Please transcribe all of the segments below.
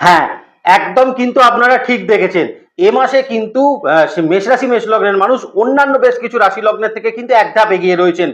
হ্যাঁ একদম কিন্তু আপনারা ঠিক দেখেছেন। এ মাসে কিন্তু মেষ রাশি, মেষ লগ্নের মানুষ অন্যান্য বেশ কিছু রাশি লগ্নের থেকে কিন্তু এক ধাপ এগিয়ে রয়েছেন।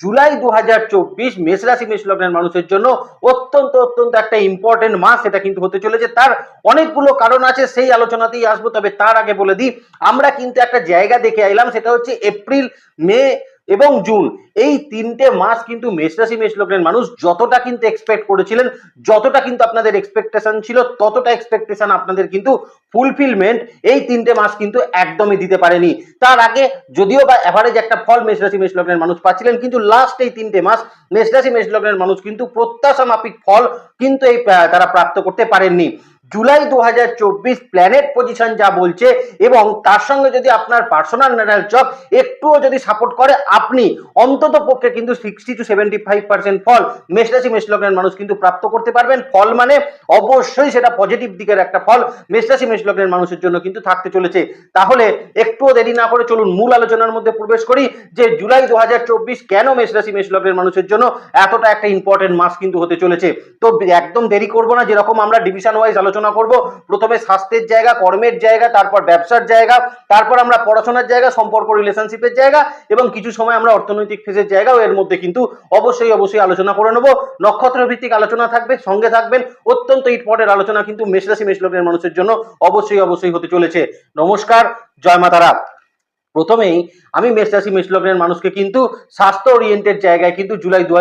জুলাই দু হাজার চব্বিশ মেষ রাশি, মেষ লগ্নের মানুষের জন্য অত্যন্ত অত্যন্ত একটা ইম্পর্টেন্ট মাস এটা কিন্তু হতে চলেছে। তার অনেকগুলো কারণ আছে, সেই আলোচনাতেই আসব। তবে তার আগে বলে দিই, আমরা কিন্তু একটা জায়গা দেখে আইলাম, সেটা হচ্ছে এপ্রিল, মে এবং জুন, এই তিনটে মাস কিন্তু মেষ রাশি, মেষ লগ্নের মানুষ যতটা কিন্তু এক্সপেক্ট করেছিলেন, যতটা কিন্তু আপনাদের এক্সপেকটেশন ছিল, ততটা এক্সপেকটেশন আপনাদের কিন্তু ফুলফিলমেন্ট এই তিনটে মাস কিন্তু একদমই দিতে পারেনি। তার আগে যদিও বা অ্যাভারেজ একটা ফল মেষ রাশি, মেষ লগ্নের মানুষ পাচ্ছিলেন, কিন্তু লাস্ট এই তিনটে মাস মেষ রাশি, মেষ লগ্নের মানুষ কিন্তু প্রত্যাশা মাফিক ফল কিন্তু এই তারা প্রাপ্ত করতে পারেননি। জুলাই দু হাজার চব্বিশ প্ল্যানেট পজিশন যা বলছে এবং তার সঙ্গে যদি আপনার পার্সোনাল ন্যাটাল চক, একটুও যদি সাপোর্ট করে আপনি, অন্তত পক্ষে কিন্তু sixty to seventy five percent ফল মেষরাশি, মেষলগ্নের মানুষ কিন্তু প্রাপ্ত করতে পারবেন। ফল মানে অবশ্যই সেটা পজিটিভ দিকের একটা ফল মেষরাশি, মেষলগ্নের মানুষের জন্য কিন্তু থাকতে চলেছে। তাহলে একটুও দেরি না করে চলুন মূল আলোচনার মধ্যে প্রবেশ করি যে জুলাই দু হাজার চব্বিশ কেন মেষরাশি, মেষলগ্নের মানুষের জন্য এতটা একটা ইম্পর্টেন্ট মাস কিন্তু হতে চলেছে। তো একদম দেরি করব না, যেরকম আমরা ডিভিশন ওয়াইজ আলোচনা করব। প্রথমে স্বাস্থ্যের জায়গা, কর্মের জায়গা, তারপর ব্যবসার জায়গা, তারপর আমরা পড়াশোনার জায়গা, সম্পর্ক রিলেশনশিপের জায়গা এবং কিছু সময় আমরা অর্থনৈতিক ফেসের জায়গাও এর মধ্যে কিন্তু অবশ্যই অবশ্যই আলোচনা করে নেব। নক্ষত্র ভিত্তিক আলোচনা থাকবে, সঙ্গে থাকবেন। অত্যন্ত ইটপটের আলোচনা কিন্তু মেষরাশি মেষলগ্নের মানুষের জন্য অবশ্যই অবশ্যই হতে চলেছে। নমস্কার, জয় মাতারা। প্রথমেই আমি মেষ রাশি, মেষ লগ্নের মানুষকে কিন্তু স্বাস্থ্য ওরিয়েন্টেড জায়গায় কিন্তু জুলাই দু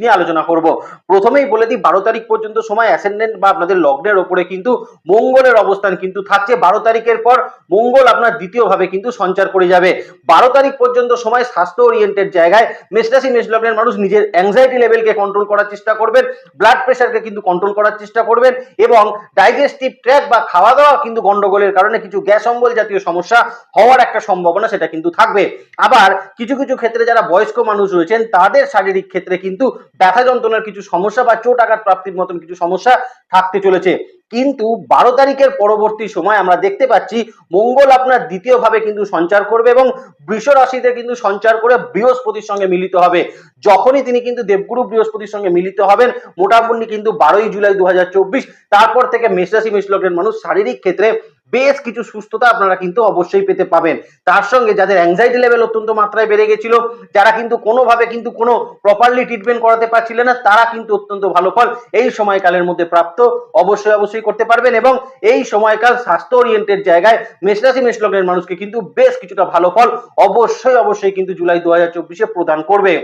নিয়ে আলোচনা করব। প্রথমেই বলে দিই, বারো তারিখ পর্যন্ত সময় অ্যাসেন্ডেন্ট বা আপনাদের লগ্নের ওপরে কিন্তু মঙ্গলের অবস্থান কিন্তু থাকছে। বারো তারিখের পর মঙ্গল আপনার দ্বিতীয়ভাবে কিন্তু সঞ্চার করে যাবে। বারো তারিখ পর্যন্ত সময় স্বাস্থ্য ওরিয়েন্টেড জায়গায় মেষ রাশি, মেষ লগ্নের মানুষ নিজের অ্যাংজাইটি লেভেলকে কন্ট্রোল করার চেষ্টা করবেন ব্লাড প্রেশারকে কিন্তু কন্ট্রোল করার চেষ্টা করবেন এবং ডাইজেস্টিভ ট্র্যাক বা খাওয়া দাওয়া কিন্তু গন্ডগোলের কারণে কিছু গ্যাস অম্বল জাতীয় সমস্যা হওয়ার একটা সম্ভাবনা সেটা কিন্তু থাকবে। আবার কিছু কিছু ক্ষেত্রে যারা বয়স্ক মানুষ রয়েছেন, তাদের শারীরিক ক্ষেত্রে কিন্তু ব্যথা যন্ত্রণার কিছু সমস্যা বা চোট আঘাত প্রাপ্তির মতন কিছু সমস্যা থাকতে চলেছে। কিন্তু বারো তারিখের পরবর্তী সময় আমরা দেখতে পাচ্ছি, মঙ্গল আপনার দ্বিতীয়ভাবে কিন্তু সঞ্চার করবে এবং বৃষ রাশিতে কিন্তু সঞ্চার করে বৃহস্পতির সঙ্গে মিলিত হবে। যখনই তিনি কিন্তু দেবগুরু বৃহস্পতির সঙ্গে মিলিত হবেন, মোটামুটি কিন্তু বারোই জুলাই দু হাজার চব্বিশ, তারপর থেকে মেষ রাশি, মেষ লগ্নের মানুষ শারীরিক ক্ষেত্রে বেশ কিছু সুস্থতা আপনারা কিন্তু অবশ্যই পেতে পাবেন। তার সঙ্গে যাদের অ্যাংজাইটি লেভেল অত্যন্ত মাত্রায় বেড়ে গেছিল, যারা কিন্তু কোনোভাবে কিন্তু কোনো প্রপারলি ট্রিটমেন্ট করাতে পারছিলেন না, তারা কিন্তু অত্যন্ত ভালো ফল এই সময়কালের মধ্যে প্রাপ্ত অবশ্যই অবশ্যই করতে পারবেন এবং এই সময়কাল স্বাস্থ্য ওরিয়েন্টেড জায়গায় মেষরাশি, মেষলগ্নের মানুষকে কিন্তু বেশ কিছুটা ভালো ফল অবশ্যই অবশ্যই কিন্তু জুলাই দু হাজার চব্বিশে প্রদান করবে।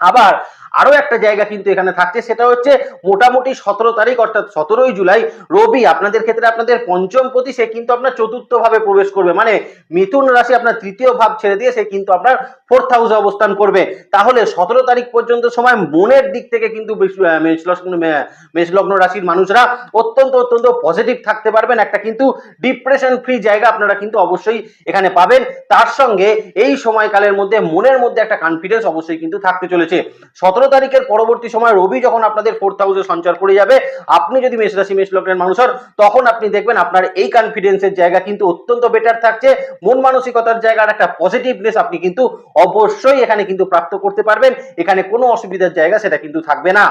আবার আরও একটা জায়গা কিন্তু এখানে থাকছে সেটা হচ্ছে মোটামুটি সতেরো তারিখ অর্থাৎ সতেরোই জুলাই রবি আপনাদের ক্ষেত্রে আপনাদের পঞ্চম পতি সে কিন্তু আপনার চতুর্থ ভাবে প্রবেশ করবে। মানে মিথুন রাশি আপনার তৃতীয় ভাব ছেড়ে দিয়ে সে কিন্তু আপনার ফোর্থ হাউসে অবস্থান করবে। তাহলে সতেরো তারিখ পর্যন্ত সময় মনের দিক থেকে কিন্তু বেশ- আহ, মেষ লগ্ন- আহ, মেষ লগ্ন রাশির মানুষরা অত্যন্ত অত্যন্ত পজিটিভ থাকতে পারবেন। একটা কিন্তু ডিপ্রেশন ফ্রি জায়গা আপনারা কিন্তু অবশ্যই এখানে পাবেন। তার সঙ্গে এই সময়কালের মধ্যে মনের মধ্যে একটা কনফিডেন্স অবশ্যই কিন্তু থাকতে চলেছে। সতেরো তারিখের পরবর্তী সময় রবি যখন আপনাদের ফোর্থ হাউসে সঞ্চার করে যাবে, আপনি যদি মেষ রাশি, মেষ লগ্নের মানুষ হন, তখন আপনি দেখবেন আপনার এই কনফিডেন্সের জায়গা কিন্তু অত্যন্ত বেটার থাকছে। মন মানসিকতার জায়গার একটা পজিটিভনেস আপনি কিন্তু অবশ্যই এখানে কিন্তু প্রাপ্ত করতে পারবেন। এখানে কোনো অসুবিধার জায়গা সেটা কিন্তু থাকবে না।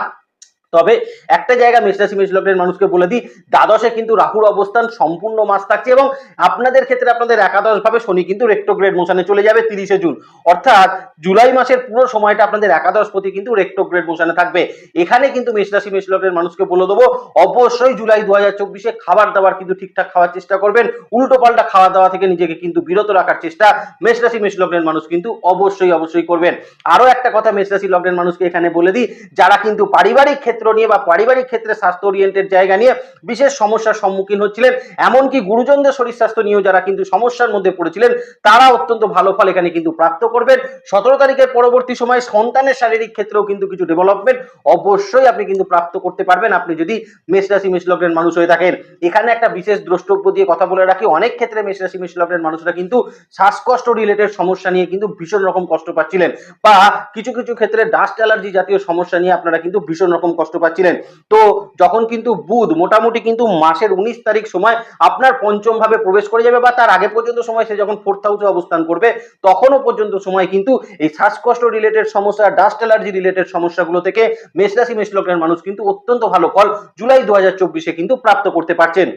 তবে একটা জায়গা মেষরাশি মেষ লগ্নের মানুষকে বলে দিই, দ্বাদশে কিন্তু রাহুর অবস্থান সম্পূর্ণ মাস থাকছে এবং আপনাদের ক্ষেত্রে আপনাদের একাদশ ভাবে শনি কিন্তু রেক্টোগ্রেড মোশনে চলে যাবে তিরিশে জুন। অর্থাৎ জুলাই মাসের পুরো সময়টা আপনাদের একাদশ প্রতি কিন্তু রেক্টোগ্রেড মোশনে থাকবে। এখানে কিন্তু মেষরাশি মেষ লগ্নের মানুষকে বলে দেবো, অবশ্যই জুলাই দু হাজার চব্বিশে খাবার দাবার কিন্তু ঠিকঠাক খাওয়ার চেষ্টা করবেন, উল্টো পাল্টা খাওয়া দাওয়া থেকে নিজেকে কিন্তু বিরত রাখার চেষ্টা মেষরাশি মেষ লগ্নের মানুষ কিন্তু অবশ্যই অবশ্যই করবেন। আরও একটা কথা মেষরাশি লগ্নের মানুষকে এখানে বলে দিই, যারা কিন্তু পারিবারিক ক্ষেত্র নিয়ে বা পারিবারিক ক্ষেত্রে স্বাস্থ্য ওরিয়েন্টেড জায়গা নিয়ে বিশেষ সমস্যার সম্মুখীন হচ্ছিলেন। এমনকি গুরুজনদের শরীর স্বাস্থ্য নিয়েও যারা কিন্তু সমস্যার মধ্যে পড়েছিলেন তারা অত্যন্ত ভালো ফল এখানে কিন্তু প্রাপ্ত করবেন। সতেরো তারিখের পরবর্তী সময় সন্তানের শারীরিক ক্ষেত্রেও কিন্তু কিছু ডেভেলপমেন্ট অবশ্যই আপনি কিন্তু প্রাপ্ত করতে পারবেন। আপনি যদি মেষ রাশি, মেষ লগ্নের মানুষ হয়ে থাকেন, এখানে একটা বিশেষ দ্রষ্টব্য দিয়ে কথা বলে রাখি, অনেক ক্ষেত্রে মেষ রাশি, মেষ লগ্নের মানুষরা কিন্তু শ্বাসকষ্ট রিলেটেড সমস্যা নিয়ে কিন্তু ভীষণ রকম কষ্ট পাচ্ছিলেন বা কিছু কিছু ক্ষেত্রে ডাস্ট অ্যালার্জি জাতীয় সমস্যা নিয়ে আপনারা কিন্তু ভীষণ রকম কষ্ট কষ্ট পাচ্ছিলেন। তো যখন কিন্তু বুধ মোটামুটি কিন্তু মাসের উনিশ তারিখ সময় আপনার পঞ্চম ভাবে প্রবেশ করে যাবে বা তার আগে পর্যন্ত সময় সে যখন ফোর্থ হাউসে অবস্থান করবে, তখনও পর্যন্ত সময় কিন্তু এই শ্বাসকষ্ট রিলেটেড সমস্যা ডাস্ট অ্যালার্জি রিলেটেড সমস্যাগুলো থেকে মেষরাশি মেষলগ্নের মেষ লগ্নের মানুষ কিন্তু অত্যন্ত ভালো ফল জুলাই দু হাজার কিন্তু প্রাপ্ত করতে পারছেন।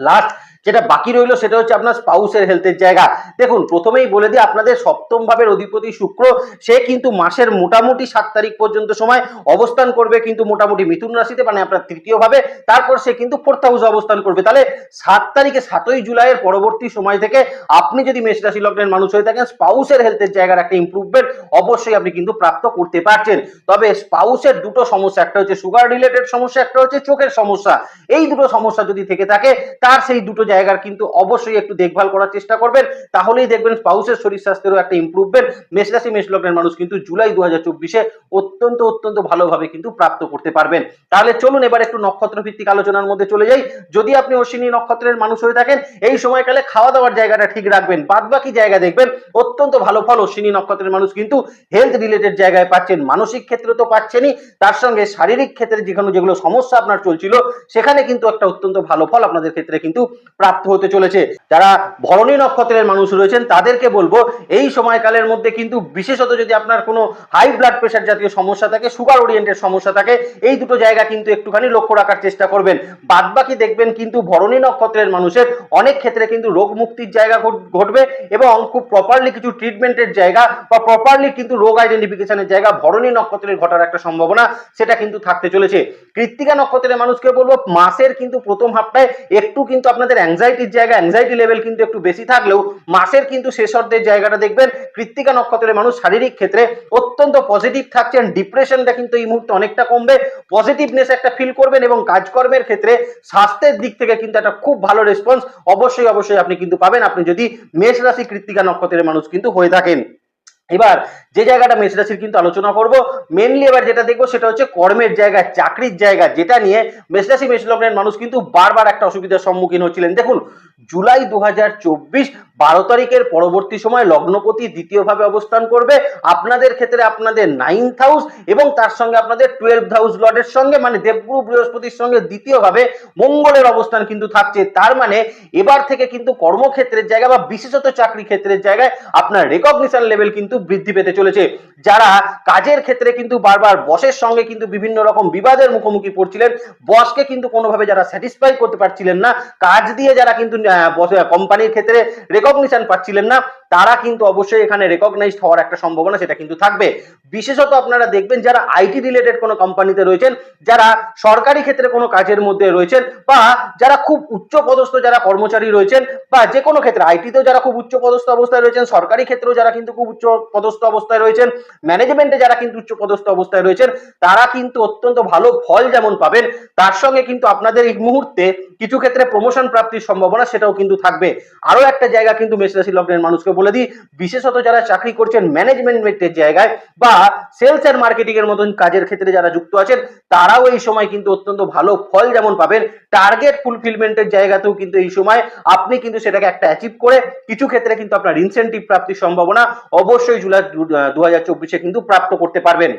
লাস্ট যেটা বাকি রইল সেটা হচ্ছে আপনার স্পাউসের হেলথের জায়গা। দেখুন, প্রথমেই বলে দিই, আপনাদের সপ্তম ভাবের অধিপতি শুক্র, সে কিন্তু মাসের মোটামুটি সাত তারিখ পর্যন্ত সময় অবস্থান করবে কিন্তু মোটামুটি মিথুন রাশিতে মানে আপনার তৃতীয় ভাবে তারপর সে কিন্তু ফোর্থ হাউসে অবস্থান করবে। তাহলে সাত তারিখে, সাতই জুলাইয়ের পরবর্তী সময় থেকে আপনি যদি মেষ রাশি লগ্নের মানুষ হয়ে থাকেন, স্পাউসের হেলথের জায়গার একটা ইম্প্রুভমেন্ট অবশ্যই আপনি কিন্তু প্রাপ্ত করতে পারছেন। তবে স্পাউসের দুটো সমস্যা, একটা হচ্ছে সুগার রিলেটেড সমস্যা, একটা হচ্ছে চোখের সমস্যা। এই দুটো সমস্যা যদি থেকে থাকে, তার সেই দুটো জায়গার কিন্তু অবশ্যই একটু দেখভাল করার চেষ্টা করবেন। তাহলেই দেখবেন স্পাউসের শরীর স্বাস্থ্যেরও একটা ইম্প্রুভমেন্ট মেষ রাশি, মেষ লগ্নের মানুষ কিন্তু জুলাই দু হাজার চব্বিশে অত্যন্ত অত্যন্ত ভালোভাবে কিন্তু প্রাপ্ত করতে পারবেন। তাহলে চলুন এবার একটু নক্ষত্র ভিত্তিক আলোচনার মধ্যে চলে যাই। যদি আপনি অশ্বিনী নক্ষত্রের মানুষ হয়ে থাকেন, এই সময়কালে খাওয়া দাওয়ার জায়গাটা ঠিক রাখবেন। বাদ বাকি জায়গা দেখবেন, অত্যন্ত ভালো ফল অশ্বিনী নক্ষত্রের মানুষ কিন্তু হেলথ রিলেটেড জায়গায় পাচ্ছেন। মানসিক ক্ষেত্রে তো পাচ্ছেনই, তার সঙ্গে শারীরিক ক্ষেত্রে যেখানে যেগুলো সমস্যা আপনার চলছিল, সেখানে কিন্তু একটা অত্যন্ত ভালো ফল আপনাদের ক্ষেত্রে কিন্তু প্রাপ্ত হতে চলেছে। যারা ভরণী নক্ষত্রের মানুষ রয়েছেন, তাদেরকে বলব, এই সময়কালের মধ্যে কিন্তু বিশেষত যদি আপনার কোনো হাই ব্লাড প্রেশার জাতীয় সমস্যা থাকে সুগার ওরিয়েন্টেড সমস্যা থাকে, এই দুটো জায়গা কিন্তু একটুখানি লক্ষ্য রাখার চেষ্টা করবেন। বাদ বাকি দেখবেন কিন্তু ভরণী নক্ষত্রের মানুষের অনেক ক্ষেত্রে কিন্তু রোগ মুক্তির জায়গা ঘটবে এবং খুব প্রপারলি কিছু ট্রিটমেন্টের জায়গা বা প্রপারলি কিন্তু রোগ আইডেন্টিফিকেশনের জায়গা ভরণী নক্ষত্রের ঘটার একটা সম্ভাবনা সেটা কিন্তু থাকতে চলেছে। কৃত্তিকা নক্ষত্রের মানুষকে বলব, মাসের কিন্তু প্রথম হাফটায় একটু কিন্তু আপনাদের অ্যাংজাইটির জায়গা অ্যাংজাইটি লেভেল কিন্তু একটু বেশি থাকলেও মাসের কিন্তু শেষার্ধের জায়গাটা দেখবেন, কৃত্তিকা নক্ষত্রের মানুষ শারীরিক ক্ষেত্রে অত্যন্ত পজিটিভ থাকছেন ডিপ্রেশনটা কিন্তু এই মুহূর্তে অনেকটা কমবে। পজিটিভনেস একটা ফিল করবেন এবং কাজকর্মের ক্ষেত্রে স্বাস্থ্যের দিক থেকে কিন্তু একটা খুব ভালো রেসপন্স অবশ্যই অবশ্যই আপনি কিন্তু পাবেন। আপনি যদি মেষ রাশি কৃত্তিকা নক্ষত্রের মানুষ কিন্তু হয়ে থাকেন। এবার যে জায়গাটা মেষ রাশির কিন্তু আলোচনা করব। মেনলি এবার যেটা দেখব সেটা হচ্ছে কর্মের জায়গা, চাকরির জায়গা, যেটা নিয়ে মেষ রাশি, মেষ লগ্নের মানুষ কিন্তু বারবার একটা অসুবিধার সম্মুখীন হচ্ছিলেন। দেখুন, জুলাই দু হাজার চব্বিশ, বারো তারিখের পরবর্তী সময় লগ্নপতি দ্বিতীয়ভাবে অবস্থান করবে। আপনাদের ক্ষেত্রে আপনাদের নাইন্থ হাউস এবং তার সঙ্গে আপনাদের টুয়েলভ হাউস লর্ডের সঙ্গে মানে দেবগুরু বৃহস্পতির সঙ্গে দ্বিতীয়ভাবে মঙ্গলের অবস্থান কিন্তু থাকছে। তার মানে এবার থেকে কিন্তু কর্মক্ষেত্রের জায়গা বা বিশেষত চাকরি ক্ষেত্রের জায়গায় আপনার রেকগনিশন লেভেল কিন্তু বৃদ্ধি পেতে চলেছে। যারা কাজের ক্ষেত্রে কিন্তু বারবার বসের সঙ্গে কিন্তু বিভিন্ন রকম বিবাদের মুখোমুখি পড়ছিলেন, বসকে কিন্তু কোনোভাবে যারা স্যাটিসফাই করতে পারছিলেন না, কাজ দিয়ে যারা কিন্তু কোম্পানির ক্ষেত্রে রেকগনিশন পাচ্ছিলেন না তারা কিন্তু অবশ্যই এখানে রেকগনাইজড হওয়ার একটা সম্ভাবনা সেটা কিন্তু থাকবে। বিশেষত আপনারা দেখবেন যারা আইটি রিলেটেড কোনো কোম্পানিতে রয়েছেন, যারা সরকারি ক্ষেত্রে কোনো কাজের মধ্যে রয়েছেন বা যারা খুব উচ্চ পদস্থ যারা কর্মচারী রয়েছেন বা যে কোনো ক্ষেত্রে আইটিতেও যারা খুব উচ্চ পদস্থ অবস্থায় রয়েছেন, সরকারি ক্ষেত্রেও যারা কিন্তু খুব উচ্চ পদস্থ অবস্থায় রয়েছেন ম্যানেজমেন্টে যারা কিন্তু উচ্চ পদস্থ অবস্থায় রয়েছেন, তারা কিন্তু অত্যন্ত ভালো ফল যেমন পাবেন, তার সঙ্গে কিন্তু আপনাদের এই মুহূর্তে কিছু ক্ষেত্রে প্রমোশন প্রাপ্তির সম্ভাবনা সেটাও কিন্তু থাকবে। আরও একটা জায়গা কিন্তু মেষরাশি লগ্নের মানুষকে বলে দিই, বিশেষত যারা চাকরি করছেন ম্যানেজমেন্টের জায়গায় বা সেলস এন্ড মার্কেটিং এর মতন কাজের ক্ষেত্রে যারা যুক্ত আছেন, তারাও এই সময় কিন্তু অত্যন্ত ভালো ফল যেমন পাবেন। টার্গেট ফুলফিলমেন্টের জায়গাতেও কিন্তু এই সময় আপনি কিন্তু সেটাকে একটা অ্যাচিভ করে কিছু ক্ষেত্রে কিন্তু আপনার ইনসেন্টিভ প্রাপ্তির সম্ভাবনা অবশ্যই জুলাই দু হাজার চব্বিশে কিন্তু প্রাপ্ত করতে পারবেন।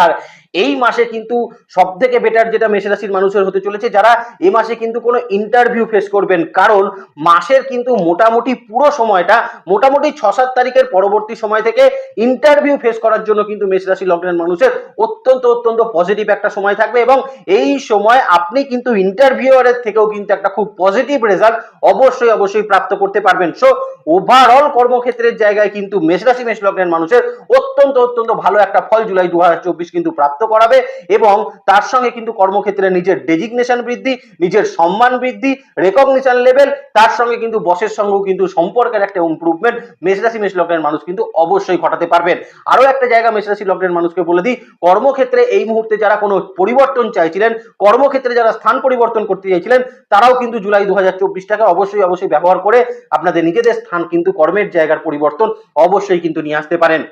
আর এই মাসে কিন্তু সব থেকে বেটার যেটা মেষ রাশির মানুষের হতে চলেছে, যারা এই মাসে কিন্তু কোনো ইন্টারভিউ ফেস করবেন। কারণ মাসের কিন্তু মোটামুটি পুরো সময়টা, মোটামুটি ছ সাত তারিখের পরবর্তী সময় থেকে ইন্টারভিউ ফেস করার জন্য কিন্তু মেষ রাশি লগ্নের মানুষের অত্যন্ত অত্যন্ত পজিটিভ একটা সময় থাকবে এবং এই সময় আপনি কিন্তু ইন্টারভিউয়ারের থেকেও কিন্তু একটা খুব পজিটিভ রেজাল্ট অবশ্যই অবশ্যই প্রাপ্ত করতে পারবেন। সো ওভারঅল কর্মক্ষেত্রের জায়গায় কিন্তু মেষ রাশি, মেষ লগ্নের মানুষের অত্যন্ত অত্যন্ত ভালো একটা ফল জুলাই দু হাজার চব্বিশ কিন্তু প্রাপ্ত করাবে এবং তার সঙ্গে কিন্তু কর্মক্ষেত্রে নিজের ডেজিগনেশন বৃদ্ধি, নিজের সম্মান বৃদ্ধি রেকগনিশন লেভেল তার সঙ্গে কিন্তু বসের সঙ্গেও কিন্তু সম্পর্কের একটা ইম্প্রুভমেন্ট মেষরাশি মেষ লগ্নের মানুষ কিন্তু অবশ্যই ঘটাতে পারবেন। আরও একটা জায়গা মেষরাশি লগ্নের মানুষকে বলে দিই, কর্মক্ষেত্রে এই মুহূর্তে যারা কোনো পরিবর্তন চাইছিলেন, কর্মক্ষেত্রে যারা স্থান পরিবর্তন করতে চাইছিলেন, তারাও কিন্তু জুলাই দু হাজার চব্বিশটাকে অবশ্যই অবশ্যই ব্যবহার করে আপনাদের নিজেদের স্থান কিন্তু কর্মের জায়গার পরিবর্তন অবশ্যই কিন্তু নিয়ে আসতে পারেন।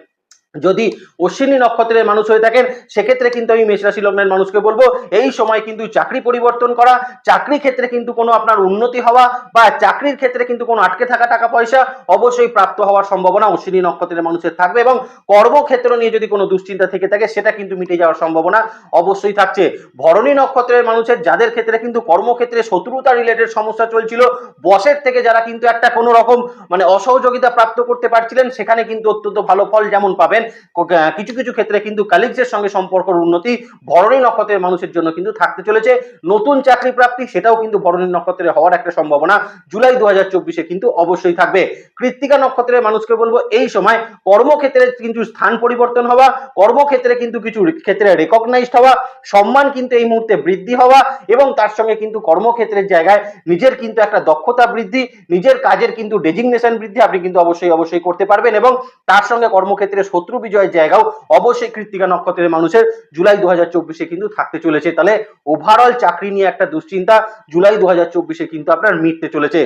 যদি অশ্বিনী নক্ষত্রের মানুষ হয়ে থাকেন, সেক্ষেত্রে কিন্তু আমি মেষ রাশি লগ্নের মানুষকে বলব, এই সময় কিন্তু চাকরি পরিবর্তন করা, চাকরি ক্ষেত্রে কিন্তু কোনো আপনার উন্নতি হওয়া বা চাকরির ক্ষেত্রে কিন্তু কোনো আটকে থাকা টাকা পয়সা অবশ্যই প্রাপ্ত হওয়ার সম্ভাবনা অশ্বিনী নক্ষত্রের মানুষের থাকবে এবং কর্মক্ষেত্র নিয়ে যদি কোনো দুশ্চিন্তা থেকে থাকে, সেটা কিন্তু মিটে যাওয়ার সম্ভাবনা অবশ্যই থাকছে। ভরণী নক্ষত্রের মানুষের, যাদের ক্ষেত্রে কিন্তু কর্মক্ষেত্রে শত্রুতা রিলেটেড সমস্যা চলছিল, বসের থেকে যারা কিন্তু একটা কোনো রকম মানে অসহযোগিতা প্রাপ্ত করতে পারছিলেন, সেখানে কিন্তু অত্যন্ত ভালো ফল যেমন পাবেন ক- কিছু কিছু ক্ষেত্রে কিন্তু কালিগসের সঙ্গে সম্পর্কের উন্নতি ভরণী নক্ষত্রের মানুষের জন্য কিন্তু থাকতে চলেছে। নতুন চাকরি প্রাপ্তি, সেটাও কিন্তু ভরণী নক্ষত্রে হওয়ার একটা সম্ভাবনা জুলাই দু হাজার কিন্তু অবশ্যই থাকবে। কৃত্তিকা নক্ষত্রের মানুষকে বলব, এই সময় কর্মক্ষেত্রে কিন্তু স্থান পরিবর্তন হওয়া, কর্মক্ষেত্রে কিন্তু কিছু ক্ষেত্রে রেকগনাইজড হওয়া, সম্মান কিন্তু এই মুহূর্তে বৃদ্ধি হওয়া এবং তার সঙ্গে কিন্তু কর্মক্ষেত্রের জায়গায় নিজের কিন্তু একটা দক্ষতা বৃদ্ধি, নিজের কাজের কিন্তু ডেজিগনেশন বৃদ্ধি আপনি কিন্তু অবশ্যই অবশ্যই করতে পারবেন এবং তার সঙ্গে কর্মক্ষেত্রে শত্রু বিজয়ের জায়গাও অবশ্যই কৃত্তিকা নক্ষত্রের মানুষের জুলাই দু হাজার চব্বিশে কিন্তু থাকতে চলেছে। তাহলে ওভারঅল চাকরি নিয়ে একটা দুশ্চিন্তা জুলাই দু হাজার চব্বিশে কিন্তু আপনার মিটতে চলেছে।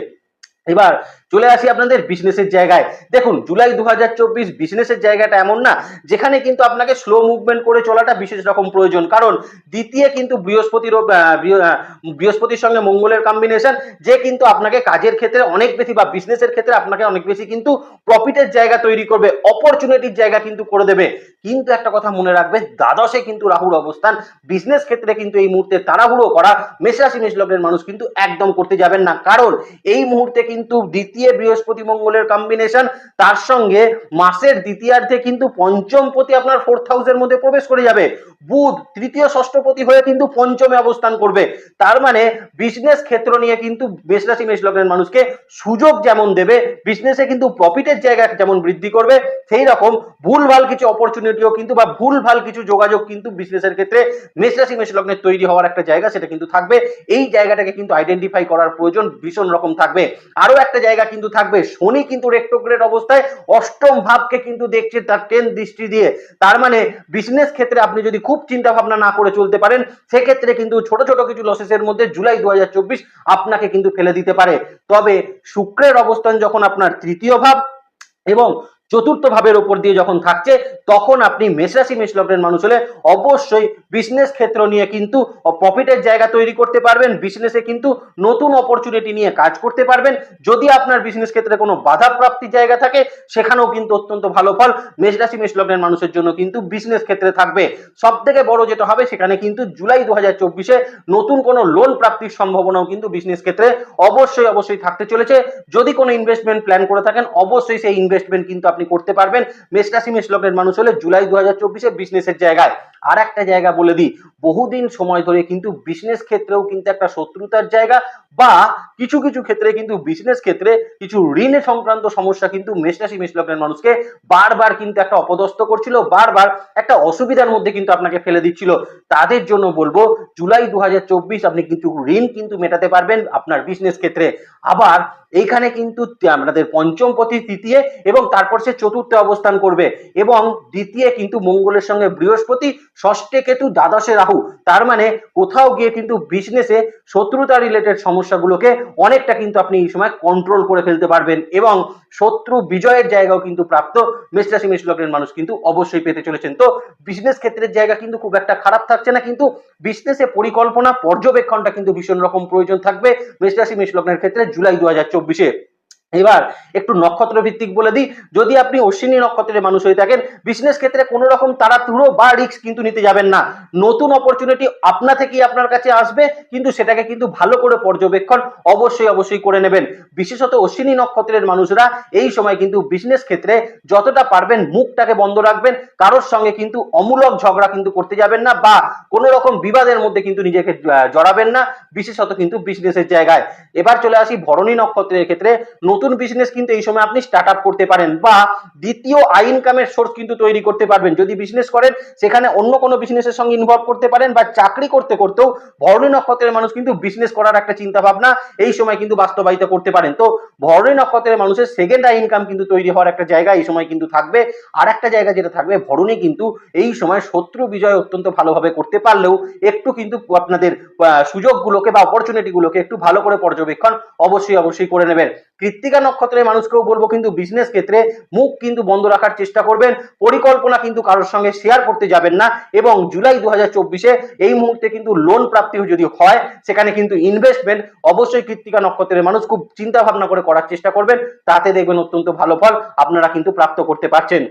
এবার চলে আসি আপনাদের বিজনেসের জায়গায়। দেখুন, জুলাই দু হাজার চব্বিশ বিজনেসের জায়গাটা এমন না, যেখানে কিন্তু আপনাকে স্লো মুভমেন্ট করে চলাটা বিশেষ রকম প্রয়োজন। কারণ দ্বিতীয় কিন্তু বৃহস্পতির বৃহ- বৃহস্পতির সঙ্গে মঙ্গলের কম্বিনেশন যে কিন্তু আপনাকে কাজের ক্ষেত্রে অনেক বেশি বা বিজনেসের ক্ষেত্রে আপনাকে অনেক বেশি কিন্তু প্রফিটের জায়গা তৈরি করবে অপরচুনিটির জায়গা কিন্তু করে দেবে। কিন্তু একটা কথা মনে রাখবে, দ্বাদশে কিন্তু রাহুর অবস্থান বিজনেস ক্ষেত্রে কিন্তু এই মুহূর্তে তাড়াহুড়ো করা, মেষরাশি, মেষ লগ্নের মানুষ কিন্তু একদম করতে যাবেন না। কারণ এই মুহূর্তে কিন্তু দ্বিতীয় বৃহস্পতি মঙ্গলের কম্বিনেশন তার সঙ্গে মাসের দ্বিতীয়ার্ধে কিন্তু পঞ্চম প্রতি আপনার ফোর্থ হাউসের মধ্যে প্রবেশ করে যাবে। বুধ তৃতীয় ষষ্ঠপতি হয়ে কিন্তু পঞ্চমে অবস্থান করবে। তার মানে বিজনেস ক্ষেত্র নিয়ে কিন্তু মেষরাশি মেষ লগ্নের মানুষকে সুযোগ যেমন দেবে বিজনেসে কিন্তু প্রফিটের জায়গা যেমন বৃদ্ধি করবে, সেই রকম ভুলভাল কিছু অপরচুনিটিও কিন্তু বা ভুলভাল কিছু যোগাযোগ কিন্তু বিজনেসের ক্ষেত্রে মেষরাশি মেষ লগ্নের তৈরি হওয়ার একটা জায়গা সেটা কিন্তু থাকবে। এই জায়গাটাকে কিন্তু আইডেন্টিফাই করার প্রয়োজন ভীষণ রকম থাকবে। আরও একটা জায়গা কিন্তু থাকবে, শনি কিন্তু রেক্টোগ্রেড অবস্থায় অষ্টম ভাবকে কিন্তু দেখছে তার টেন দৃষ্টি দিয়ে। তার মানে বিজনেস ক্ষেত্রে আপনি যদি খুব চিন্তা ভাবনা না করে চলতে পারেন, সেক্ষেত্রে কিন্তু ছোট ছোট কিছু লসেসের মধ্যে জুলাই দু হাজার চব্বিশ আপনাকে কিন্তু ফেলে দিতে পারে। তবে শুক্রের অবস্থান যখন আপনার তৃতীয় ভাব এবং চতুর্থ ভাবের উপর দিয়ে যখন থাকছে, তখন আপনি মেষরাশি মেষ লগ্নের মানুষ হলে অবশ্যই বিজনেস ক্ষেত্র নিয়ে কিন্তু প্রফিটের জায়গা তৈরি করতে পারবেন। বিজনেসে কিন্তু নতুন অপরচুনিটি নিয়ে কাজ করতে পারবেন। যদি আপনার বিজনেস ক্ষেত্রে কোনো বাধা প্রাপ্তির জায়গা থাকে, সেখানেও কিন্তু অত্যন্ত ভালো ফল। মেষরাশি মেষ লগ্নের মানুষের জন্য কিন্তু বিজনেস ক্ষেত্রে থাকবে। সব থেকে বড় যেটা হবে, সেখানে কিন্তু জুলাই দু হাজার চব্বিশে নতুন কোনো লোন প্রাপ্তির সম্ভাবনাও কিন্তু বিজনেস ক্ষেত্রে অবশ্যই অবশ্যই থাকতে চলেছে। যদি কোনো ইনভেস্টমেন্ট প্ল্যান করে থাকেন, অবশ্যই সেই ইনভেস্টমেন্ট কিন্তু আপনি করতে পারবেন। মেষ রাশি, মেষ লগ্নের মানুষ হলে জুলাই দু হাজার চব্বিশে বিজনেসের জায়গায়। আর একটা জায়গা বলে দিই, বহুদিন সময় ধরে কিন্তু বিজনেস ক্ষেত্রেও কিন্তু একটা শত্রুতার জায়গা বা কিছু কিছু ক্ষেত্রে কিন্তু বিজনেস ক্ষেত্রে কিছু ঋণ সংক্রান্ত সমস্যা কিন্তু মেষরাশি মেষ লগ্নের মানুষকে বারবার কিন্তু একটা অপদস্থ করছিল, বারবার একটা অসুবিধার মধ্যে কিন্তু আপনাকে ফেলে দিচ্ছিল। তাদের জন্য বলব, জুলাই দু হাজার চব্বিশ আপনি কিন্তু ঋণ কিন্তু মেটাতে পারবেন আপনার বিজনেস ক্ষেত্রে। আবার এইখানে কিন্তু আমাদের পঞ্চম পতি তৃতীয় এবং তারপর সে চতুর্থে অবস্থান করবে এবং দ্বিতীয় কিন্তু মঙ্গলের সঙ্গে বৃহস্পতি, ষষ্ঠে কেতু দ্বাদশে রাহু। তার মানে কোথাও গিয়ে কিন্তু বিজনেসে শত্রুতা রিলেটেড সমস্যাগুলোকে অনেকটা কিন্তু আপনি এই সময় কন্ট্রোল করে ফেলতে পারবেন এবং শত্রু বিজয়ের জায়গাও কিন্তু প্রাপ্ত। মেষরাশি মেষ লগ্নের মানুষ কিন্তু অবশ্যই পেতে চলেছেন। তো বিজনেস ক্ষেত্রের জায়গা কিন্তু খুব একটা খারাপ থাকছে না, কিন্তু বিজনেসে পরিকল্পনা, পর্যবেক্ষণটা কিন্তু ভীষণ রকম প্রয়োজন থাকবে। মেষরাশি মেষ লগ্নের ক্ষেত্রে জুলাই দু হাজার চব্বিশে। এবার একটু নক্ষত্র ভিত্তিক বলে দিই। যদি আপনি অশ্বিনী নক্ষত্রের মানুষ হয়ে থাকেন বিজনেস ক্ষেত্রে কোনো রকম তাড়াহুড়ো বা রিস্ক কিন্তু নিতে যাবেন না। নতুন অপরচুনিটি আপনা থেকেই আপনার কাছে আসবে, কিন্তু সেটাকে কিন্তু ভালো করে পর্যবেক্ষণ অবশ্যই অবশ্যই করে নেবেন। বিশেষত অশ্বিনী নক্ষত্রের মানুষরা এই সময় কিন্তু বিজনেস ক্ষেত্রে যতটা পারবেন মুখটাকে বন্ধ রাখবেন, কারোর সঙ্গে কিন্তু অমূলক ঝগড়া কিন্তু করতে যাবেন না বা কোনো রকম বিবাদের মধ্যে কিন্তু নিজেকে জড়াবেন না, বিশেষত কিন্তু বিজনেসের জায়গায়। এবার চলে আসি ভরণী নক্ষত্রের ক্ষেত্রে বিজনেস কিন্তু এই সময় আপনি স্টার্ট আপ করতে পারেন বা দ্বিতীয় আই ইনকামের সোর্স কিন্তু তৈরি করতে পারবেন। যদি বিজনেস করেন, সেখানে অন্য কোনো বিজনেসের সঙ্গে ইনভলভ করতে পারেন বা চাকরি করতে করতেও ভরণী নক্ষত্রের মানুষ কিন্তু বিজনেস করার একটা চিন্তা ভাবনা এই সময় কিন্তু বাস্তবায়িত করতে পারেন। তো ভরণী নক্ষত্রের মানুষের সেকেন্ড আই ইনকাম কিন্তু তৈরি হওয়ার একটা জায়গা এই সময় কিন্তু থাকবে। আর একটা জায়গা যেটা থাকবে, ভরণী কিন্তু এই সময় শত্রু বিজয় অত্যন্ত ভালোভাবে করতে পারলেও একটু কিন্তু আপনাদের সুযোগগুলোকে বা অপরচুনিটিগুলোকে একটু ভালো করে পর্যবেক্ষণ অবশ্যই অবশ্যই করে নেবেন। কৃত্তিকা নক্ষত্রের মানুষকেও বলব কিন্তু বিজনেস ক্ষেত্রে মুখ কিন্তু বন্ধ রাখার চেষ্টা করবেন, পরিকল্পনা কিন্তু কারোর সঙ্গে শেয়ার করতে যাবেন না এবং জুলাই দু হাজার এই মুহূর্তে কিন্তু লোন প্রাপ্তি যদি হয়, সেখানে কিন্তু ইনভেস্টমেন্ট অবশ্যই কৃত্তিকা নক্ষত্রের মানুষ খুব চিন্তা ভাবনা করে করার চেষ্টা করবেন, তাতে দেখবেন অত্যন্ত ভালো ফল আপনারা কিন্তু প্রাপ্ত করতে পারছেন।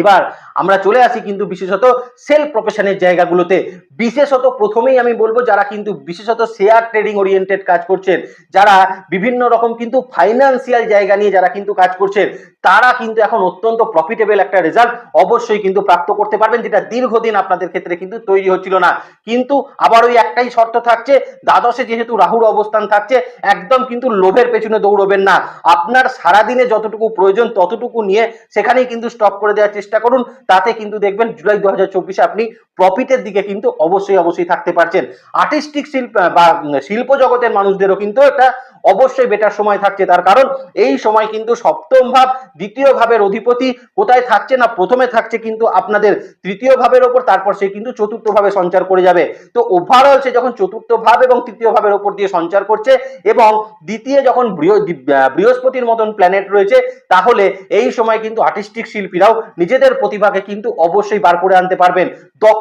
এবার আমরা চলে আসি কিন্তু বিশেষত সেলফ প্রফেশনের জায়গাগুলোতে। বিশেষত প্রথমেই আমি বলব, যারা কিন্তু বিশেষত শেয়ার ট্রেডিং ওরিয়েন্টেড কাজ করছেন, যারা বিভিন্ন রকম কিন্তু ফাইন্যান্সিয়াল জায়গা নিয়ে যারা কিন্তু কাজ করছেন, তারা কিন্তু এখন অত্যন্ত প্রফিটেবল একটা রেজাল্ট অবশ্যই কিন্তু প্রাপ্ত করতে পারবেন, যেটা দীর্ঘদিন আপনাদের ক্ষেত্রে কিন্তু তৈরি হচ্ছিল না। কিন্তু আবার ওই একটাই শর্ত থাকছে, দ্বাদশে যেহেতু রাহুর অবস্থান থাকছে, একদম কিন্তু লোভের পেছনে দৌড়বেন না। আপনার সারাদিনে যতটুকু প্রয়োজন ততটুকু নিয়ে সেখানেই কিন্তু স্টপ করে দেওয়ার চেষ্টা করুন। তাতে কিন্তু দেখবেন জুলাই দু আপনি প্রফিটের দিকে কিন্তু অবশ্যই অবশ্যই থাকতে পারছেন। আর্টিস্টিক শিল্প বা শিল্প জগতের মানুষদেরও কিন্তু একটা অবশ্যই বেটার সময় থাকছে। তার কারণ এই সময় কিন্তু সপ্তম ভাব, দ্বিতীয় ভাবের অধিপতি কোথায় থাকছে না, প্রথমে থাকছে কিন্তু আপনাদের তৃতীয় ভাবের ওপর, তারপর সে কিন্তু চতুর্থ ভাবে সঞ্চার করে যাবে। তো ওভারঅল সে যখন চতুর্থ ভাব এবং তৃতীয় ভাবের ওপর দিয়ে সঞ্চার করছে এবং দ্বিতীয় যখন বৃহস্পতির মতন প্ল্যানেট রয়েছে, তাহলে এই সময় কিন্তু আর্টিস্টিক শিল্পীরাও নিজেদের প্রতিভাকে কিন্তু অবশ্যই বার করে আনতে পারবেন।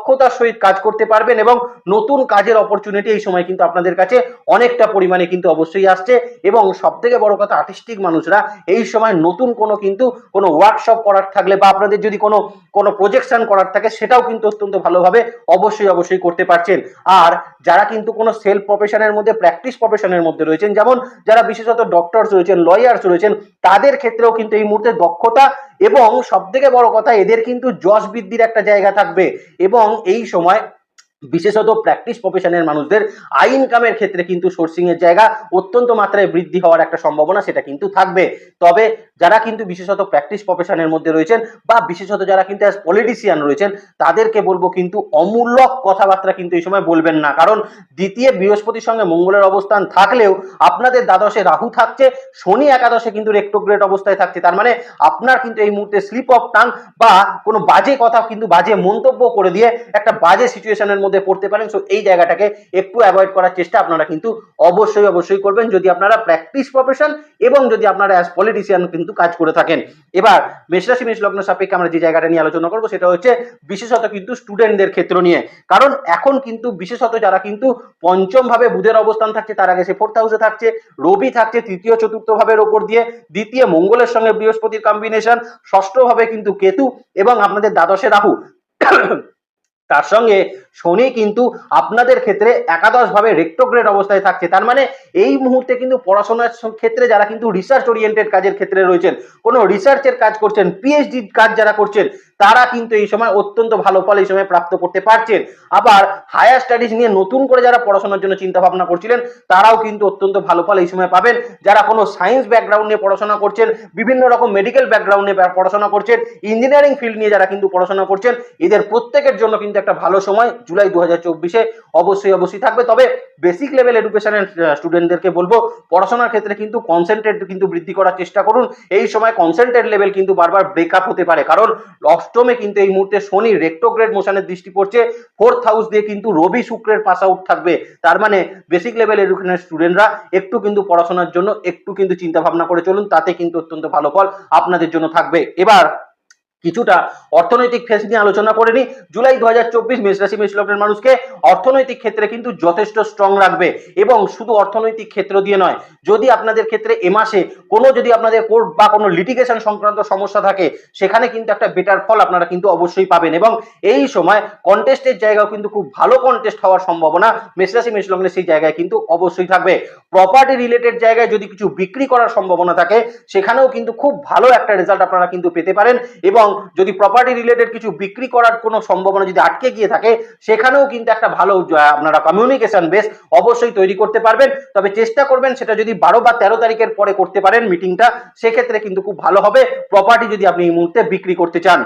দক্ষতার সহিত কাজ করতে পারবেন এবং নতুন কাজের অপরচুনিটি এই সময় কিন্তু আপনাদের কাছে অনেকটা পরিমাণে কিন্তু অবশ্যই আসছে এবং সব থেকে বড় কথা আর্টিস্টিক মানুষরা এই সময় নতুন কোনো কিন্তু কোনো ওয়ার্কশপ করার থাকলে বা আপনাদের যদি কোনো কোনো প্রজেকশন করার থাকে সেটাও কিন্তু অত্যন্ত ভালোভাবে অবশ্যই অবশ্যই করতে পারছেন। আর যারা কিন্তু কোনো সেলফ প্রফেশনের মধ্যে প্র্যাকটিস প্রফেশনের মধ্যে রয়েছেন, যেমন যারা বিশেষত ডক্টরস রয়েছেন লয়ার্স রয়েছেন, তাদের ক্ষেত্রেও কিন্তু এই মুহূর্তে দক্ষতা এবং সব থেকে বড় কথা, এদের কিন্তু যশ বৃদ্ধির একটা জায়গা থাকবে। এবং এই সময় বিশেষত প্র্যাকটিস প্রফেশনের মানুষদের আই ইনকামের ক্ষেত্রে কিন্তু সোর্সিং এর জায়গা অত্যন্ত মাত্রায় বৃদ্ধি হওয়ার একটা সম্ভাবনা সেটা কিন্তু থাকবে। তবে যারা কিন্তু বিশেষত প্র্যাকটিস প্রফেশনের মধ্যে রয়েছেন বা বিশেষত যারা কিন্তু অ্যাজ পলিটিশিয়ান রয়েছেন, তাদেরকে বলব কিন্তু অমূল্যক কথাবার্তা কিন্তু এই সময় বলবেন না। কারণ দ্বিতীয় বৃহস্পতির সঙ্গে মঙ্গলের অবস্থান থাকলেও আপনাদের দ্বাদশে রাহু থাকছে, শনি একাদশে কিন্তু রেক্টোগ্রেড অবস্থায় থাকছে। তার মানে আপনার কিন্তু এই মুহূর্তে স্লিপ অফ টাং বা কোনো বাজে কথা কিন্তু বাজে মন্তব্য করে দিয়ে একটা বাজে সিচুয়েশনের মধ্যে পড়তে পারেন। সো এই জায়গাটাকে একটু অ্যাভয়েড করার চেষ্টা আপনারা কিন্তু অবশ্যই অবশ্যই করবেন যদি আপনারা প্র্যাকটিস প্রফেশন এবং যদি আপনারা অ্যাজ পলিটিশিয়ান কিন্তু কাজ করে থাকেন। এবার, মেষরাশি মেষ লগ্ন সাপেক্ষে আমরা যে জায়গাটা নিয়ে আলোচনা করব সেটা হচ্ছে বিশেষত কিন্তু স্টুডেন্টদের ক্ষেত্র নিয়ে। কারণ এখন কিন্তু বিশেষত যারা কিন্তু পঞ্চম ভাবে বুধের অবস্থান থাকছে, তার আগে সে ফোর্থ হাউসে থাকছে, রবি থাকছে তৃতীয় চতুর্থ ভাবের ওপর দিয়ে, দ্বিতীয় মঙ্গলের সঙ্গে বৃহস্পতির কম্বিনেশন ষষ্ঠ ভাবে কিন্তু কেতু এবং আপনাদের দ্বাদশে রাহু। তার সঙ্গে শনি কিন্তু আপনাদের ক্ষেত্রে একাদশ ভাবে রেক্টোগ্রেড অবস্থায় থাকছে। তার মানে এই মুহূর্তে কিন্তু পড়াশোনার ক্ষেত্রে যারা কিন্তু রিসার্চ ওরিয়েন্টেড কাজের ক্ষেত্রে রয়েছেন, কোনো রিসার্চের কাজ করছেন পিএইচডি কাজ যারা করছেন তারা কিন্তু এই সময় অত্যন্ত ভালো ফল এই সময় প্রাপ্ত করতে পারছেন। আবার হায়ার স্টাডিজ নিয়ে নতুন করে যারা পড়াশোনার জন্য চিন্তা ভাবনা করছিলেন, তারাও কিন্তু অত্যন্ত ভালো ফল এই সময় পাবেন। যারা কোনো সায়েন্স ব্যাকগ্রাউন্ড নিয়ে পড়াশোনা করছেন, বিভিন্ন রকম মেডিকেল ব্যাকগ্রাউন্ড নিয়ে পড়াশোনা করছেন ইঞ্জিনিয়ারিং ফিল্ড নিয়ে যারা কিন্তু পড়াশোনা করছেন, এদের প্রত্যেকের জন্য কিন্তু একটা ভালো সময় জুলাই দু হাজার চব্বিশে অবশ্যই অবশ্যই থাকবে। তবে বেসিক লেভেল এডুকেশনের স্টুডেন্টদেরকে বলব, পড়াশোনার ক্ষেত্রে কিন্তু কনসেন্ট্রেট কিন্তু বৃদ্ধি করার চেষ্টা করুন। এই সময় কনসেন্ট্রেট লেভেল কিন্তু বারবার ব্রেকআপ হতে পারে। কারণ অষ্টমে কিন্তু এই মুহূর্তে শনি রেক্টোগ্রেড মোশনের দৃষ্টি পড়ছে। ফোর্থ হাউস দিয়ে কিন্তু রবি শুক্রের পাস আউট থাকবে। তার মানে বেসিক লেভেল এডুকেশনের স্টুডেন্টরা একটু কিন্তু পড়াশোনার জন্য একটু কিন্তু চিন্তা ভাবনা করে চলুন, তাতে কিন্তু অত্যন্ত ভালো ফল আপনাদের জন্য থাকবে। এবার কিছুটা অর্থনৈতিক ফেস নিয়ে আলোচনা করে নি জুলাই দু হাজার চব্বিশ মেষ রাশি, মেষ লগ্নের মানুষকে অর্থনৈতিক ক্ষেত্রে কিন্তু যথেষ্ট স্ট্রং রাখবে এবং শুধু অর্থনৈতিক ক্ষেত্র দিয়ে নয়, যদি আপনাদের ক্ষেত্রে এ মাসে কোনো যদি আপনাদের কোর্ট বা কোনো লিটিগেশন সংক্রান্ত সমস্যা থাকে, সেখানে কিন্তু একটা বেটার ফল আপনারা কিন্তু অবশ্যই পাবেন এবং এই সময় কন্টেস্টের জায়গাও কিন্তু খুব ভালো কন্টেস্ট হওয়ার সম্ভাবনা মেষ রাশি, মেষ লগ্নের সেই জায়গায় কিন্তু অবশ্যই থাকবে। প্রপার্টি রিলেটেড জায়গায় যদি কিছু বিক্রি করার সম্ভাবনা থাকে, সেখানেও কিন্তু খুব ভালো একটা রেজাল্ট আপনারা কিন্তু পেতে পারেন এবং যদি প্রপার্টি রিলেটেড কিছু বিক্রি করার কোনো সম্ভাবনা যদি আটকে গিয়ে থাকে, সেখানেও কিন্তু একটা ভালো আপনারা কমিউনিকেশন বেস অবশ্যই তৈরি করতে পারবেন। তবে চেষ্টা করবেন সেটা যদি বারো বা তেরো তারিখের পরে করতে পারেন মিটিংটা সেক্ষেত্রে কিন্তু খুব ভালো হবে। প্রপার্টি যদি আপনি এই মুহূর্তে বিক্রি করতে চান।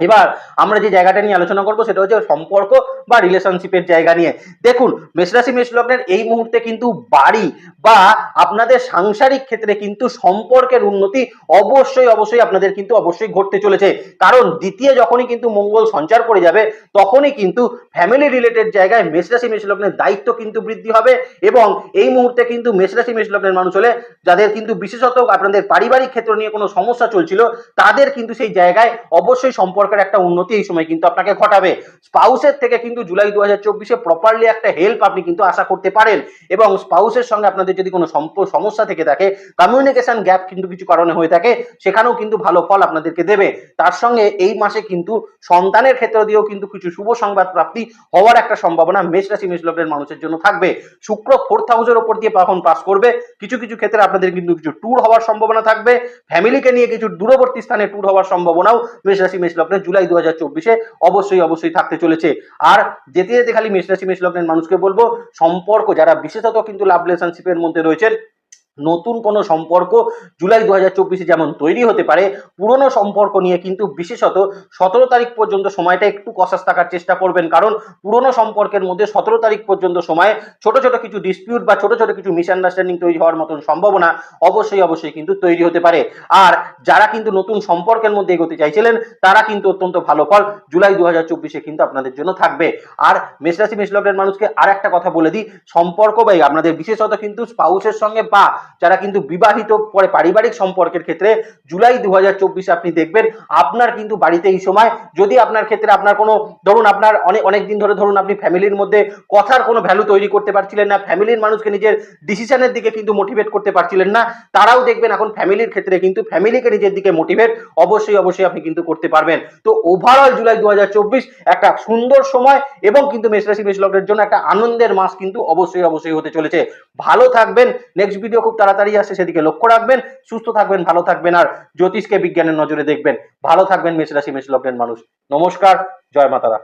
এবার আমরা যে জায়গাটা নিয়ে আলোচনা করব সেটা হচ্ছে সম্পর্ক বা রিলেশনশিপের জায়গা নিয়ে। দেখুন মেষরাশি মেষ লগ্নের এই মুহূর্তে কিন্তু বাড়ি বা আপনাদের সাংসারিক ক্ষেত্রে কিন্তু সম্পর্কের উন্নতি অবশ্যই অবশ্যই আপনাদের কিন্তু অবশ্যই ঘটতে চলেছে। কারণ দ্বিতীয় যখনই কিন্তু মঙ্গল সঞ্চার করে যাবে, তখনই কিন্তু ফ্যামিলি রিলেটেড জায়গায় মেষরাশি মেষ লগ্নের দায়িত্ব কিন্তু বৃদ্ধি হবে এবং এই মুহূর্তে কিন্তু মেষরাশি মেষ লগ্নের মানুষ হলে যাদের কিন্তু বিশেষত আপনাদের পারিবারিক ক্ষেত্র নিয়ে কোনো সমস্যা চলছিল, তাদের কিন্তু সেই জায়গায় অবশ্যই সম্পর্কের একটা উন্নতি এই সময় কিন্তু আপনাকে ঘটাবে। স্পাউসের থেকে কিন্তু জুলাই দু হাজার চব্বিশে প্রপারলি একটা হেল্প আপনি কিন্তু আশা করতে পারেন। এবং স্পাউসের সঙ্গে আপনাদের যদি কোনো সমস্যা থেকে থাকে কমিউনিকেশন গ্যাপ কিন্তু কিছু কারণে হয়ে থাকে, সেখানেও কিন্তু ভালো ফল আপনাদেরকে দেবে। তার সঙ্গে এই মাসে কিন্তু সন্তানের ক্ষেত্র দিয়েও কিন্তু কিছু শুভ সংবাদ প্রাপ্তি হওয়ার একটা সম্ভাবনা মেষ রাশি, মেষ লগ্নের মানুষের জন্য থাকবে। শুক্র ফোর্থ হাউসের ওপর দিয়ে কখন পাস করবে। কিছু কিছু ক্ষেত্রে আপনাদের কিন্তু কিছু ট্যুর হওয়ার সম্ভাবনা থাকবে। ফ্যামিলিকে নিয়ে কিছু দূরবর্তী স্থানে ট্যুর হওয়ার সম্ভাবনাও মেষ রাশি, মেষ লগ্নের জুলাই দু হাজার চব্বিশে অবশ্যই অবশ্যই থাকতে চলেছে। আর যেতে যেতে খালি মেষ রাশি, মেষ লগ্নের মানুষকে বলব, সম্পর্ক যারা বিশেষত কিন্তু লাভ রিলেশনশিপের মধ্যে রয়েছেন নতুন কোনো সম্পর্ক জুলাই দু হাজার চব্বিশে যেমন তৈরি হতে পারে, পুরনো সম্পর্ক নিয়ে কিন্তু বিশেষত সতেরো তারিখ পর্যন্ত সময়টা একটু কষাস থাকার চেষ্টা করবেন। কারণ পুরনো সম্পর্কের মধ্যে সতেরো তারিখ পর্যন্ত সময়ে ছোট ছোট কিছু ডিসপিউট বা ছোট ছোট কিছু মিসআন্ডারস্ট্যান্ডিং তৈরি হওয়ার মতন সম্ভাবনা অবশ্যই অবশ্যই কিন্তু তৈরি হতে পারে। আর যারা কিন্তু নতুন সম্পর্কের মধ্যে এগোতে চাইছিলেন, তারা কিন্তু অত্যন্ত ভালো ফল জুলাই দু হাজার চব্বিশে কিন্তু আপনাদের জন্য থাকবে। আর মেষরাশি মেষলগ্নের মানুষকে আর একটা কথা বলে দিই, সম্পর্ক বা আপনাদের বিশেষত কিন্তু স্পাউসের সঙ্গে বা যারা কিন্তু বিবাহিত পরে পারিবারিক সম্পর্কের ক্ষেত্রে জুলাই দু হাজার আপনি দেখবেন, আপনার কিন্তু বাড়িতে এই সময় যদি আপনার ক্ষেত্রে আপনার কোনো, ধরুন আপনার অনেক অনেক দিন ধরে ধরুন আপনি ফ্যামিলির মধ্যে কথার কোনো ভ্যালু তৈরি করতে পারছিলেন না, ফ্যামিলির মানুষকে নিজের ডিসিশনের দিকে কিন্তু মোটিভেট করতে পারছিলেন না, তারাও দেখবেন এখন ফ্যামিলির ক্ষেত্রে কিন্তু ফ্যামিলিকে নিজের দিকে মোটিভেট অবশ্যই অবশ্যই আপনি কিন্তু করতে পারবেন। তো ওভারঅল জুলাই দু হাজার চব্বিশ একটা সুন্দর সময় এবং কিন্তু মেষরাশি মেষ লগ্নের জন্য একটা আনন্দের মাস কিন্তু অবশ্যই অবশ্যই হতে চলেছে। ভালো থাকবেন। নেক্সট ভিডিও খুব তাড়াতাড়ি আসছে সেদিকে লক্ষ্য রাখবেন, সুস্থ থাকবেন, ভালো থাকবেন, আর জ্যোতিষকে বিজ্ঞানের নজরে দেখবেন। ভালো থাকবেন মেষরাশি মেষ লগ্নের মানুষ। নমস্কার, জয় মাতারা।